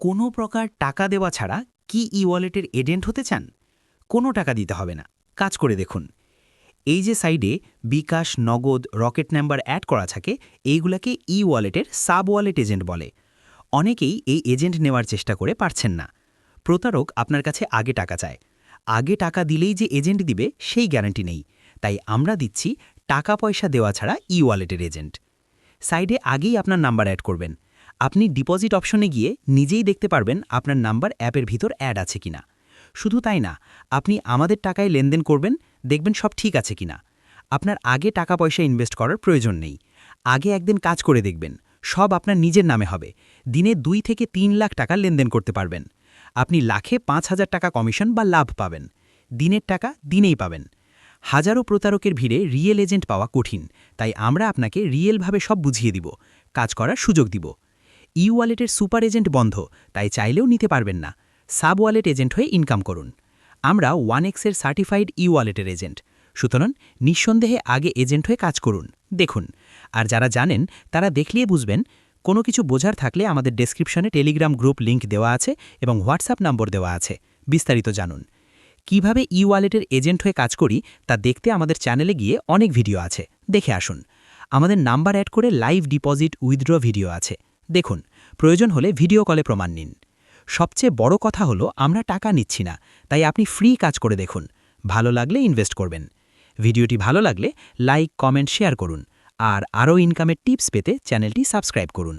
কোনো প্রকার টাকা দেওয়া ছাড়া কি ই ওয়ালেটের এজেন্ট হতে চান? কোনো টাকা দিতে হবে না। কাজ করে দেখুন। এই যে সাইডে বিকাশ, নগদ, রকেট নাম্বার অ্যাড করা থাকে, এইগুলাকে ই ওয়ালেটের সাব ওয়ালেট এজেন্ট বলে। অনেকেই এই এজেন্ট নেওয়ার চেষ্টা করে পারছেন না। প্রতারক আপনার কাছে আগে টাকা চায়। আগে টাকা দিলেই যে এজেন্ট দিবে, সেই গ্যারান্টি নেই। তাই আমরা দিচ্ছি টাকা পয়সা দেওয়া ছাড়া ই ওয়ালেটের এজেন্ট সাইডে আগেই আপনার নাম্বার অ্যাড করবেন। আপনি ডিপোজিট অপশনে গিয়ে নিজেই দেখতে পারবেন আপনার নাম্বার অ্যাপের ভিতর অ্যাড আছে কিনা। শুধু তাই না, আপনি আমাদের টাকায় লেনদেন করবেন, দেখবেন সব ঠিক আছে কিনা। আপনার আগে টাকা পয়সা ইনভেস্ট করার প্রয়োজন নেই। আগে একদিন কাজ করে দেখবেন, সব আপনার নিজের নামে হবে। দিনে দুই থেকে তিন লাখ টাকা লেনদেন করতে পারবেন। আপনি লাখে পাঁচ হাজার টাকা কমিশন বা লাভ পাবেন। দিনের টাকা দিনেই পাবেন। হাজারো প্রতারকের ভিড়ে রিয়েল এজেন্ট পাওয়া কঠিন, তাই আমরা আপনাকে রিয়েলভাবে সব বুঝিয়ে দিব, কাজ করার সুযোগ দিব। ই ওয়ালেটের সুপার এজেন্ট বন্ধ, তাই চাইলেও নিতে পারবেন না। সাব ওয়ালেট এজেন্ট হয়ে ইনকাম করুন। আমরা ওয়ান এক্সের সার্টিফাইড ই ওয়ালেটের এজেন্ট সুতরাং নিঃসন্দেহে আগে এজেন্ট হয়ে কাজ করুন। দেখুন। আর যারা জানেন, তারা দেখলিয়ে বুঝবেন, কোনো কিছু বোঝার থাকলে আমাদের ডেসক্রিপশনে টেলিগ্রাম গ্রুপ লিংক দেওয়া আছে এবং হোয়াটসঅ্যাপ নম্বর দেওয়া আছে। বিস্তারিত জানুন। কীভাবে ই ওয়ালেটের এজেন্ট হয়ে কাজ করি, তা দেখতে আমাদের চ্যানেলে গিয়ে অনেক ভিডিও আছে। দেখে আসুন। আমাদের নাম্বার অ্যাড করে লাইভ ডিপোজিট উইথড্র ভিডিও আছে। দেখুন, প্রয়োজন হলে ভিডিও কলে প্রমাণ নিন। সবচেয়ে বড় কথা হলো, আমরা টাকা নিচ্ছি না, তাই আপনি ফ্রি কাজ করে দেখুন। ভালো লাগলে ইনভেস্ট করবেন। ভিডিওটি ভালো লাগলে লাইক কমেন্ট শেয়ার করুন। আর আরও ইনকামের টিপস পেতে চ্যানেলটি সাবস্ক্রাইব করুন।